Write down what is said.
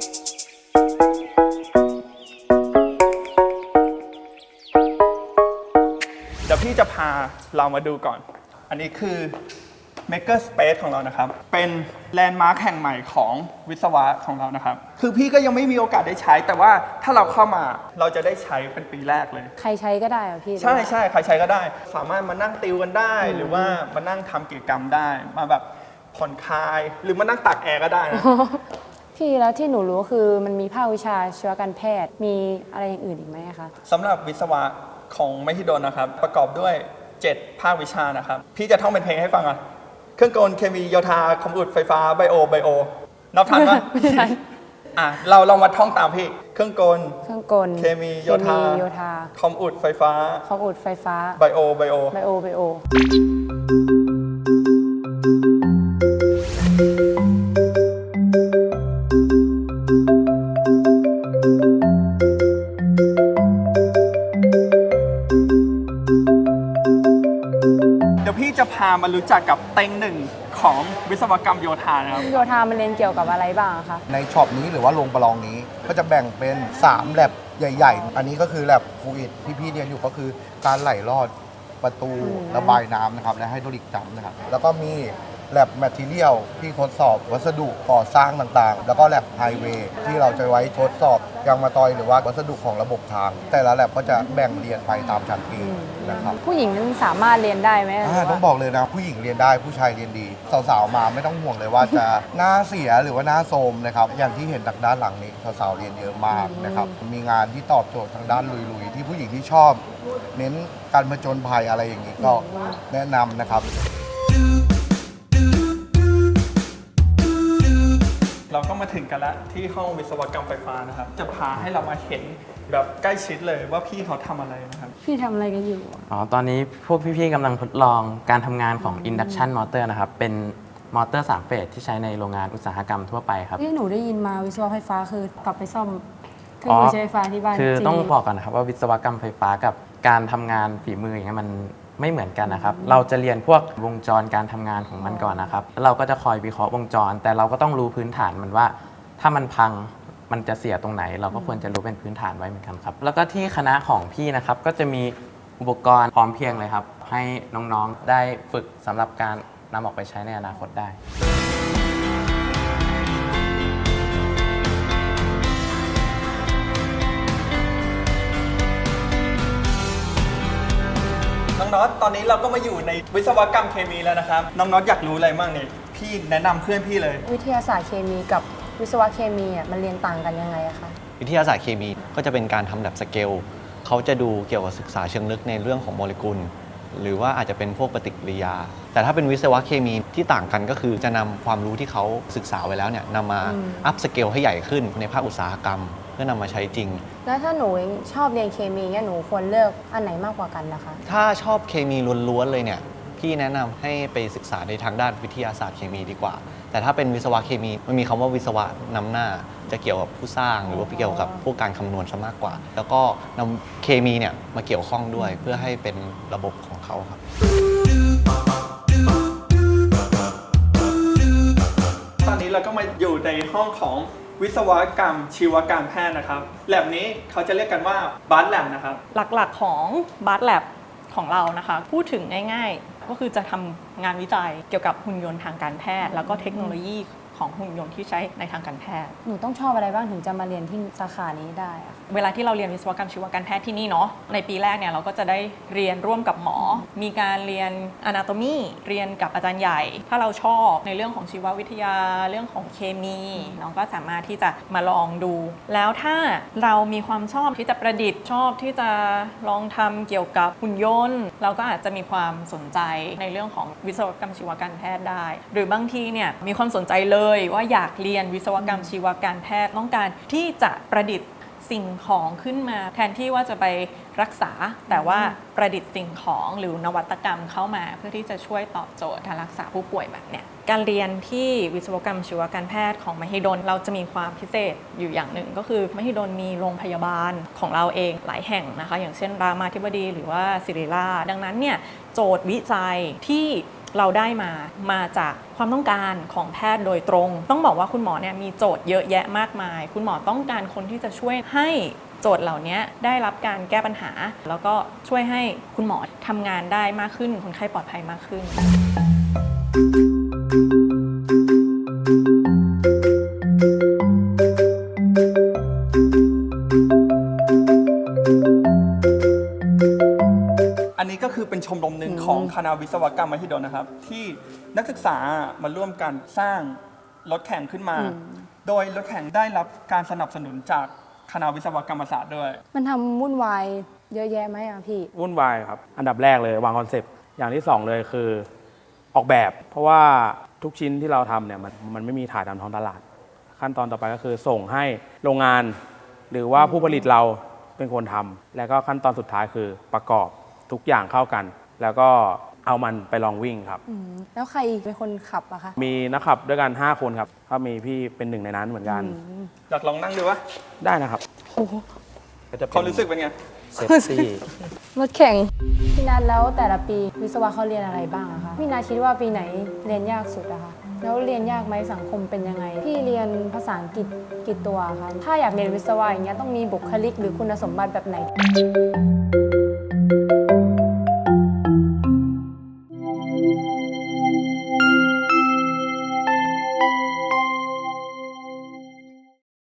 เดี๋ยวพี่จะพาเรามาดูก่อน อันนี้คือ Maker Space ของเรานะครับ เป็นแลนด์มาร์คแห่งใหม่ของวิศวะของเรานะครับ คือพี่ก็ยังไม่มีโอกาสได้ใช้ แต่ว่าถ้าเราเข้ามาเราจะได้ใช้เป็นปีแรกเลย ใครใช้ก็ได้เหรอพี่ ใช่ใช่ใครใช้ก็ได้ สามารถมานั่งติวกันได้ หรือว่ามานั่งทำกิจกรรมได้ มาแบบผ่อนคลาย หรือมานั่งตักแอร์ก็ได้นะ พี่แล้วที่หนูรู้คือมันมีภาควิชาชีวการแพทย์มีอะไรอย่างอื่นอีกไหมอะคะสำหรับวิศวะของมหิดลนะครับ ประกอบด้วย 7 ภาควิชานะครับ พี่จะท่องเป็นเพลงให้ฟังอะเครื่องกลเคมีโยธาคอมพิวเตอร์ไฟฟ้าไบโอไบโอนับทันปะไม่ทันอะเราลองมาท่องตามพี่ เครื่องกล เครื่องกล เคมีโยธาเคมีโยธาคอมพิวเตอร์ไฟฟ้า คอมอุดไฟฟ้า ไบโอ ไบโอ ไบโอ ไบโอามารู้จักกับเต็งหนึ่งของวิศวกรรมโยธานะครับ โยธามันเรียนเกี่ยวกับอะไรบ้างอะคะ ในช็อปนี้หรือว่าโรงประลองนี้ก็จะแบ่งเป็น3แลบใหญ่ ๆ อันนี้ก็คือแลบฟูอิดที่พี่เรียนอยู่ก็คือการไหลลอดประตูอืม ระบายน้ำนะครับและไฮดรอลิกจัมป์นะครับ แล้วก็มีแลบแมทเทียลที่ทดสอบวัสดุก่อสร้างต่างๆ แล้วก็แลบไฮเวย์ที่เราจะไว้ทดสอบยางมาตอยหรือว่าวัสดุของระบบทาง แต่ละแลบก็จะแบ่งเรียนไปตามชั้นปี นะครับผู้หญิงนั้นสามารถเรียนได้ไหมหรืออ่าว่าต้องบอกเลยนะผู้หญิงเรียนได้ผู้ชายเรียนดี สาวๆมาไม่ต้องห่วงเลยว่าจะหน้าเสียหรือว่าหน้าโทรมนะครับอย่างที่เห็นจากด้านหลังนี้สาวๆเรียนเยอะมากนะครับมีงานที่ตอบโจทย์ทางด้านลุยๆ ที่ผู้หญิงที่ชอบ เน้นการผจญภัยอะไรอย่างนี้ก็แนะนำนะครับ เราก็มาถึงกันแล้วที่ห้องวิศวกรรมไฟฟ้านะครับ จะพาให้เรามาเห็นแบบใกล้ชิดเลยว่าพี่เขาทำอะไรนะครับ พี่ทำอะไรกันอยู่อะอ๋อ ตอนนี้พวกพี่ๆกำลังทดลองการทำงานของ induction motor นะครับ เป็นมอเตอร์ 3 เฟสที่ใช้ในโรงงานอุตสาหกรรมทั่วไปครับ ที่หนูได้ยินมาวิศวะไฟฟ้าคือกลับไปซ่อมเครื่อ๋องอมือใช้ไฟฟ้าที่บ้านคือจริต้องบอกก่อนนะครับว่าวิศวกรรมไฟฟ้ากับการทำงานฝีมืออย่างเงี้ยมัน ไม่เหมือนกันนะครับ เราจะเรียนพวกวงจรการทำงานของมันก่อนนะครับ แล้วเราก็จะคอยวิเคราะห์วงจร แต่เราก็ต้องรู้พื้นฐานมันว่า ถ้ามันพังมันจะเสียตรงไหน เราก็ควรจะรู้เป็นพื้นฐานไว้เหมือนกันครับ แล้วก็ที่คณะของพี่นะครับ ก็จะมีอุปกรณ์พร้อมเพรียงเลยครับ ให้น้องๆได้ฝึกสำหรับการนำออกไปใช้ในอนาคตได้ น้องน็อตตอนนี้เราก็มาอยู่ในวิศวกรรมเคมีแล้วนะครับ น้องน็อตอยากรู้อะไรบ้างเนี่ยพี่แนะนำเพื่อนพี่เลย วิทยาศาสตร์เคมีกับวิศวะเคมีอะมันเรียนต่างกันยังไงอะคะ วิทยาศาสตร์เคมีก็จะเป็นการทำแบบสเกลเขาจะดูเกี่ยวกับศึกษาเชิงลึกในเรื่องของโมเลกุล หรือว่าอาจจะเป็นพวกปฏิกิริยา แต่ถ้าเป็นวิศวะเคมีที่ต่างกันก็คือจะนำความรู้ที่เขาศึกษาไว้แล้วเนี่ยนำมาอืม อัพสเกลให้ใหญ่ขึ้นในภาคอุตสาหกรรมเพื่อนำมาใช้จริง แล้วถ้าหนูชอบเรียนเคมีเนี่ยหนูควรเลือกอันไหนมากกว่ากันนะคะ ถ้าชอบเคมีล้วนๆเลยเนี่ย พี่แนะนำให้ไปศึกษาในทางด้านวิทยาศาสตร์เคมีดีกว่า แต่ถ้าเป็นวิศวะเคมีมันมีคำว่าวิศวะนำหน้า จะเกี่ยวกับผู้สร้างหรือว่าเกี่ยวกับพวกการคำนวณซะมากกว่า แล้วก็นำเคมีเนี่ยมาเกี่ยวข้องด้วยเพื่อให้เป็นระบบของเขาครับต ห้องของวิศวกรรม ชีวการแพทย์นะครับ แลบนี้เขาจะเรียกกันว่าบัสแลบนะครับ หลักๆของบัตแลบของเรานะคะ พูดถึงง่าย ๆ ก็คือจะทำงานวิจัยเกี่ยวกับหุ่นยนต์ทางการแพทย์ แล้วก็เทคโนโลยี ของหุ่นยนต์ที่ใช้ในทางการแพทย์ หนูต้องชอบอะไรบ้างถึงจะมาเรียนที่สาขานี้ได้อะเวลาที่เราเรียนวิศวกรรมชีวการแพทย์ที่นี่เนาะในปีแรกเนี่ยเราก็จะได้เรียนร่วมกับหมอ มีการเรียน anatomy เรียนกับอาจารย์ใหญ่ ถ้าเราชอบในเรื่องของชีววิทยาเรื่องของเคมีน้องก็สามารถที่จะมาลองดู แล้วถ้าเรามีความชอบที่จะประดิษฐ์ชอบที่จะลองทำเกี่ยวกับหุ่นยนต์ เราก็อาจจะมีความสนใจในเรื่องของวิศวกรรมชีวการแพทย์ได้ หรือบางทีเนี่ยมีความสนใจเลยว่าอยากเรียนวิศวกรรมชีวการแพทย์ต้องการที่จะประดิษฐ์สิ่งของขึ้นมาแทนที่ว่าจะไปรักษา แต่ว่าประดิษฐ์สิ่งของหรือนวัตกรรมเข้ามา เพื่อที่จะช่วยตอบโจทย์การรักษาผู้ป่วยแบบเนี้ยการเรียนที่วิศวกรรมชีวการแพทย์ของมหิดลเราจะมีความพิเศษอยู่อย่างหนึ่ง ก็คือมหิดลมีโรงพยาบาลของเราเองหลายแห่งนะคะ อย่างเช่นรามาธิบดีหรือว่าศิริราชดังนั้นเนี่ยโจทย์วิจัยที่ เราได้มามาจากความต้องการของแพทย์โดยตรง ต้องบอกว่าคุณหมอเนี่ยมีโจทย์เยอะแยะมากมาย คุณหมอต้องการคนที่จะช่วยให้โจทย์เหล่านี้ได้รับการแก้ปัญหา แล้วก็ช่วยให้คุณหมอทำงานได้มากขึ้น คนไข้ปลอดภัยมากขึ้น เป็นชมรมหนึ่งของคณะวิศวกรรมมหิดลนะครับ ที่นักศึกษามาร่วมกันสร้างรถแข่งขึ้นมา โดยรถแข่งได้รับการสนับสนุนจากคณะวิศวกรรมศาสตร์ด้วย มันทำวุ่นวายเยอะแยะไหมอะพี่ วุ่นวายครับ อันดับแรกเลยวางคอนเซปต์ อย่างที่สองเลยคือออกแบบ เพราะว่าทุกชิ้นที่เราทำเนี่ยมันมันไม่มีถ่ายตามท้องตลาด ขั้นตอนต่อไปก็คือส่งให้โรงงาน หรือว่าผู้ผลิตเราเป็นคนทำ แล้วก็ขั้นตอนสุดท้ายคือประกอบ ทุกอย่างเข้ากัน แล้วก็เอามันไปลองวิ่งครับ อืมแล้วใครเป็นคนขับอะคะมีนักขับด้วยกัน 5 คนครับก็มีพี่เป็นหนึ่งในนั้นเหมือนกันอยากลองนั่งดูวะได้นะครับก็จะเป็นความรู้สึกเป็นไง เซฟตี้รถแข่ง พี่นัทแล้วแต่ละปีวิศวะเขาเรียนอะไรบ้างอะคะพี่นัทคิดว่าปีไหนเรียนยากสุดอะคะแล้วเรียนยากไหมสังคมเป็นยังไง พี่เรียนภาษาอังกฤษกี่ตัวคะถ้าอยากเรียนวิศวะอย่างเงี้ยต้องมีบุคลิกหรือคุณสมบัติแบบไหน